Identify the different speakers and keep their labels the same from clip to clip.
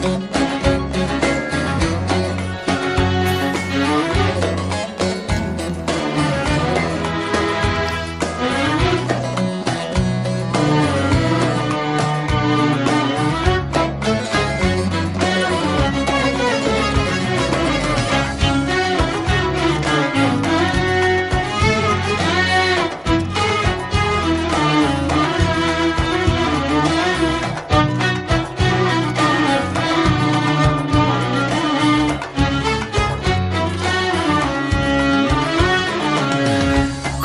Speaker 1: Thank you.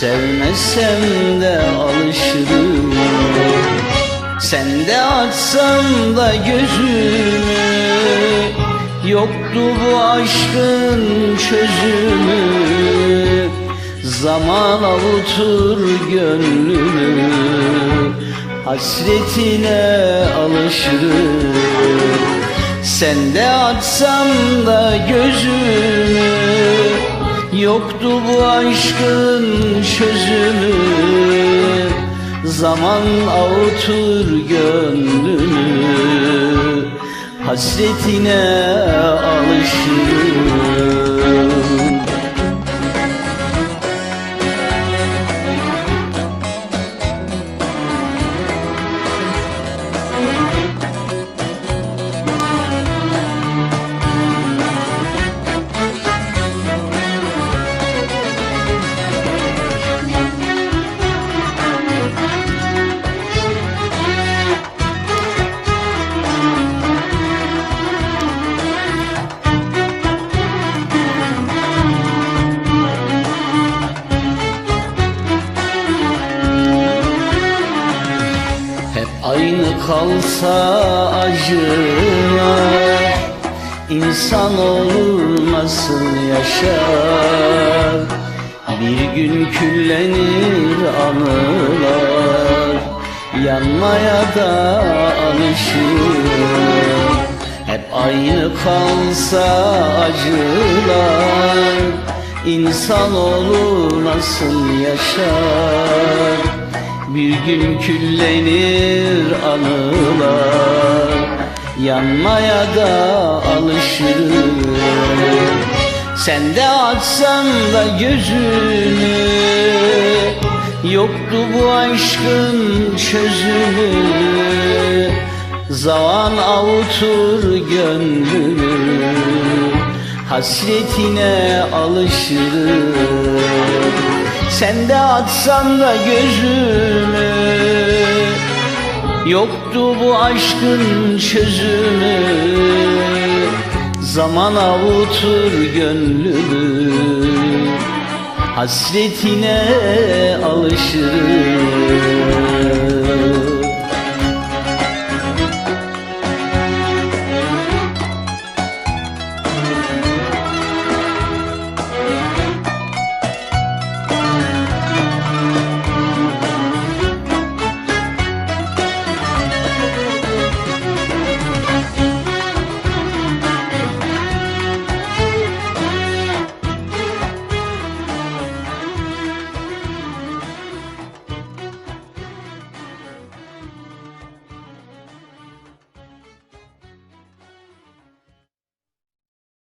Speaker 1: Sevmesem de alışırım. Sen de açsan da gözümü. Yoktu bu aşkın çözümü. Zaman avutur gönlümü. Hasretine alışırım. Sen de açsam da gözümü Yoktu bu aşkın çözümü Zaman avutur gönlümü Hasretine alışırım aynı kalsa acılar İnsan olur nasıl yaşar. Bir gün küllenir anılar. Yanmaya da alışır. Hep aynı kalsa acılar. İnsan olur nasıl yaşar bir gün küllenir anılar Yanmaya da alışırım Sen de açsan da gözünü Yoktu bu aşkın çözümü. Zaman avutur gönlümü Hasretine alışırım sen de atsan da gözümü. Yoktu bu aşkın çözümü. Zaman avutur gönlümü. Hasretine alışırım